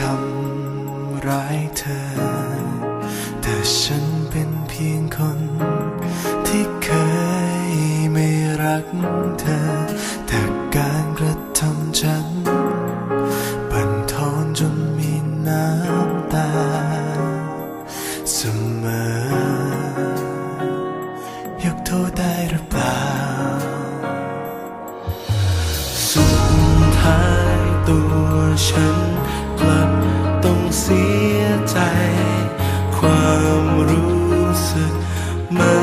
ำได้ทำร้ายเธอ แต่ฉันเป็นเพียงคน ที่เคยไม่รักเธอ แต่การกระทำฉัน บั่นทอนจนมีน้ำตา เสมอยกโทษได้หรือเปล่า สุดท้ายตัวฉัน me.